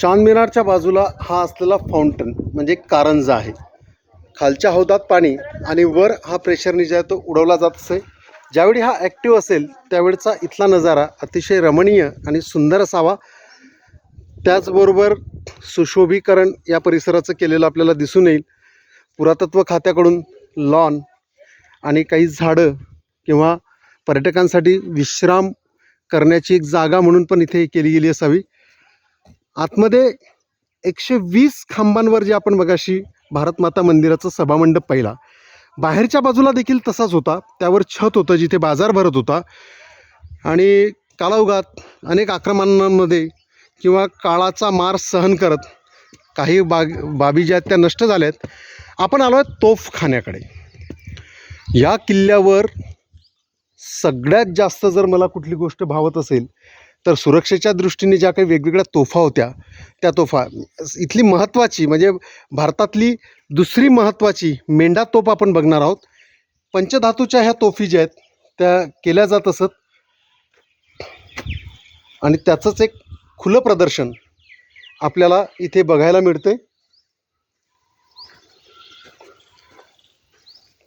चांदमिनारच्या बाजूला हा असलेला फाउंटन म्हणजे कारंजा आहे. खालच्या हौदात पाणी आणि वर हा प्रेशरने जे आहे तो उडवला जात असे. ज्यावेळी हा ॲक्टिव्ह असेल त्यावेळचा इथला नजारा अतिशय रमणीय आणि सुंदर असावा. त्याचबरोबर सुशोभीकरण या परिसराचं केलेलं आपल्याला दिसून येईल. पुरातत्व खात्याकडून लॉन आणि काही झाडं किंवा पर्यटकांसाठी विश्राम करण्याची एक जागा म्हणून पण इथे केली गेली असावी. आतमध्ये एकशे वीस खांबांवर जे आपण बघाशी भारतमाता मंदिराचं सभामंडप पाहिला. बाहेरच्या बाजूला देखील तसाच होता. त्यावर छत होतं जिथे बाजार भरत होता. आणि कालाउगात अनेक आक्रमणांमध्ये किंवा काळाचा मार सहन करत काही बाग बाबी ज्या आहेत त्या नष्ट झाल्या आहेत आपण आलो आहे तोफखान्याकडे. या किल्ल्यावर सगळ्यात जास्त जर मला कुठली गोष्ट भावत असेल तर सुरक्षेच्या दृष्टीने ज्या काही वेगवेगळ्या तोफा होत्या त्या तोफा इथली महत्त्वाची म्हणजे भारतातली दुसरी महत्त्वाची मेंढा तोफ आपण बघणार आहोत. पंचधातूच्या ह्या तोफी ज्या आहेत त्या केल्या जात असत. आणि त्याचंच एक खुलं प्रदर्शन आपल्याला इथे बघायला मिळते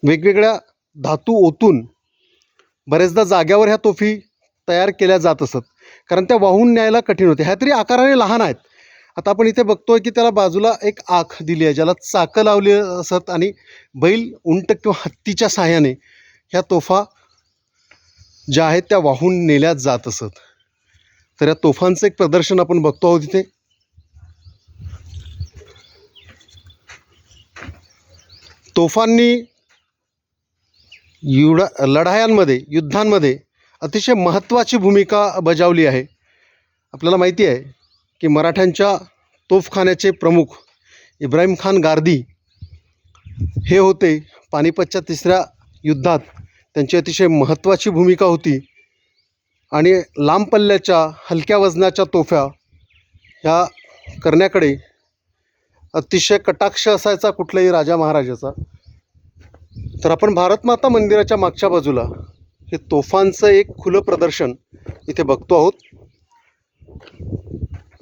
वेगवेगळ्या धातू ओतून बरेचदा जाग्यावर ह्या तोफी तयार केल्या जात असत. कारण त्या वाहून न्यायला कठीण होते. ह्या तरी आकाराने लहान आहेत. आता आपण इथे बघतोय की त्याला बाजूला एक आख दिली आहे ज्याला चाकं लावली असत आणि बैल उंट किंवा हत्तीच्या साह्याने ह्या तोफा ज्या आहेत त्या वाहून नेल्या जात असत. तर या तोफांचं एक प्रदर्शन आपण बघतो आहोत इथे. तोफांनी युडा लढायांमध्ये युद्धांमध्ये अतिशय महत्त्वाची भूमिका बजावली आहे. आपल्याला माहिती आहे की मराठ्यांच्या तोफखान्याचे प्रमुख इब्राहिम खान गार्दी हे होते पानिपतच्या तिसऱ्या युद्धात. त्यांची अतिशय महत्त्वाची भूमिका होती आणि लांब पल्ल्याच्या हलक्या वजनाच्या तोफ्या ह्या करण्याकडे अतिशय कटाक्ष असायचा कुठल्याही राजा महाराजाचा. तर आपण भारतमाता मंदिराच्या मागच्या बाजूला हे तोफांचं एक खुलं प्रदर्शन इथे बघतो आहोत.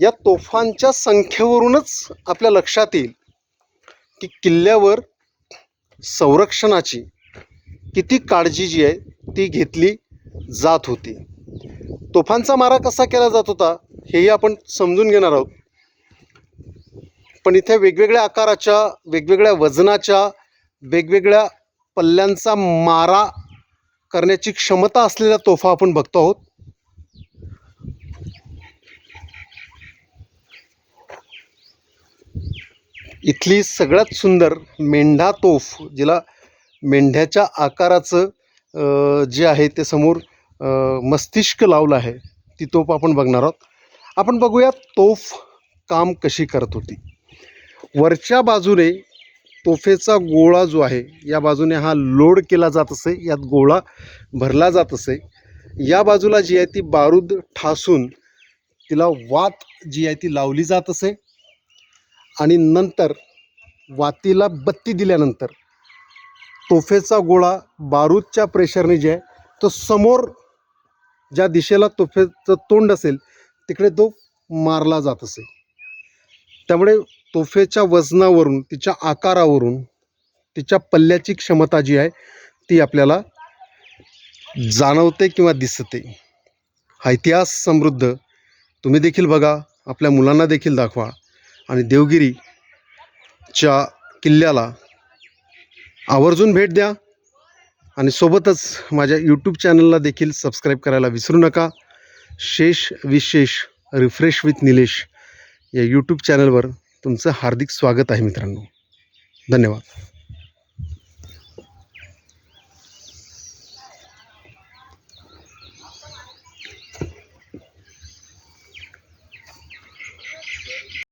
या तोफांच्या संख्येवरूनच आपल्या लक्षात येईल की किल्ल्यावर संरक्षणाची किती काळजी जी आहे ती घेतली जात होती. तोफांचा मारा कसा केला जात होता हेही आपण समजून घेणार आहोत. पण इथे वेगवेगळ्या आकाराच्या वेगवेगळ्या वजनाच्या वेगवेगळ्या पल्ल्यांचा मारा करण्याची क्षमता असलेल्या तोफा आपण बघतो आहोत. इथली सगळ्यात सुंदर मेंढा तोफ जिला मेंढ्याच्या आकाराचं जे आहे ते समोर मस्तिष्क लावलं आहे ती तोफ आपण बघणार आहोत. आपण बघूया तोफ काम कशी करत होती. वरच्या बाजूने तोफेचा गोळा जो आहे या बाजूने हा लोड केला जात असे यात गोळा भरला जात असे. या बाजूला जी आहे ती बारूद ठासून तिला वात जी आहे ती लावली जात असे. आणि नंतर वातीला बत्ती दिल्यानंतर तोफेचा गोळा बारूदच्या प्रेशरने जे आहे तो समोर ज्या दिशेला तोफेचं तोंड असेल तिकडे तो मारला जात असे. त्यामुळे तोफेच्या वजनावरून तिच्या आकारावरून तिच्या पल्ल्याची क्षमता जी आहे ती आपल्याला जाणवते किंवा दिसते. हा इतिहास समृद्ध. तुम्ही देखील बघा आपल्या मुलांना देखील दाखवा. आणि देवगिरीच्या किल्ल्याला आवर्जून भेट द्या. आणि सोबतच माझ्या यूट्यूब चॅनलला देखील सबस्क्राईब करायला विसरू नका. शेष विशेष रिफ्रेश विथ निलेश या यूट्यूब चॅनलवर तुमचं हार्दिक स्वागत आहे मित्रांनो. धन्यवाद.